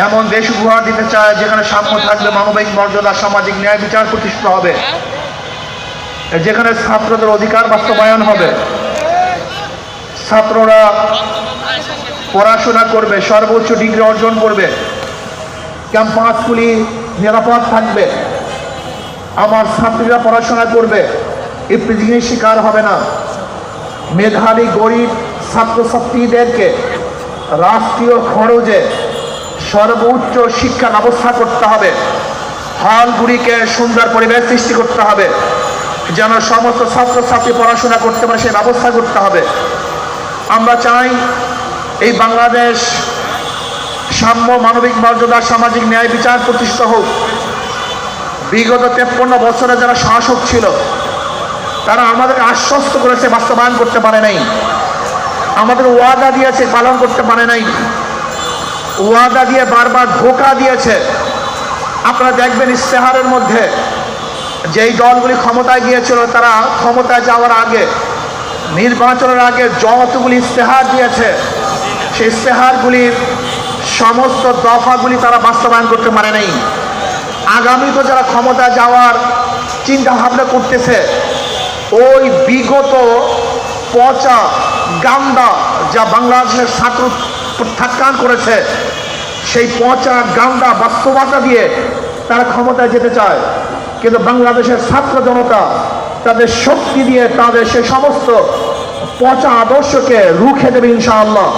এমন দেশ উপহার দিতে চায় যেখানে সাম্য থাকবে মানবিক মর্যাদা, সামাজিক ন্যায় বিচার প্রতিষ্ঠিত হবে। যেখানে ছাত্রদের অধিকার বাস্তবায়ন হবে। ছাত্ররা পড়াশোনা করবে, সর্বোচ্চ ডিগ্রি অর্জন করবে। ক্যাম্পাসগুলি নিরাপদ থাকবে। আমার ছাত্রীরা পড়াশোনা করবে। ইফতিজিংয়ের শিকার হবে না। মেধাবী গরিব ছাত্রছাত্রীদেরকে রাষ্ট্রীয় খরচে সর্বোচ্চ শিক্ষা ব্যবস্থা করতে হবে। হলগুলিকে সুন্দর পরিবেশ সৃষ্টি করতে হবে। যেন সমস্ত ছাত্রছাত্রী পড়াশোনা করতে পারে সে ব্যবস্থা করতে হবে। আমরা চাই এই বাংলাদেশ সাম্য মানবিক মর্যাদা, সামাজিক ন্যায় বিচার প্রতিষ্ঠিত হোক। বিগত তেপ্পন্ন বছরে যারা শাসক ছিল, তারা আমাদেরকে আশ্বস্ত করেছে, বাস্তবায়ন করতে পারে নাই। আমাদের ওয়াদা দিয়েছে, পালন করতে পারে নাই। ওয়াদা দিয়ে বারবার ধোকা দিয়েছে। আপনারা দেখবেন ইস্তেহারের মধ্যে যেই দলগুলি ক্ষমতায় গিয়েছিল, তারা ক্ষমতায় যাওয়ার আগে, নির্বাচনের আগে যতগুলি ইস্তেহার দিয়েছে, সেই ইস্তেহারগুলির সমস্ত দফাগুলি তারা বাস্তবায়ন করতে পারে নাই। আগামী তো যারা ক্ষমতা যাওয়ার চিন্তা ভাবনা করতেছে, ওই বিগত পচা গান্দা যা বাংলাদেশের ছাত্র প্রত্যাখ্যান করেছে সেই পচা গান্দা বাস্তবতা দিয়ে তারা ক্ষমতায় যেতে চায়। কিন্তু বাংলাদেশের ছাত্র জনতা তাদের শক্তি দিয়ে তাদের সে সমস্ত পচা আদর্শকে রুখে দেবে ইনশাআল্লাহ।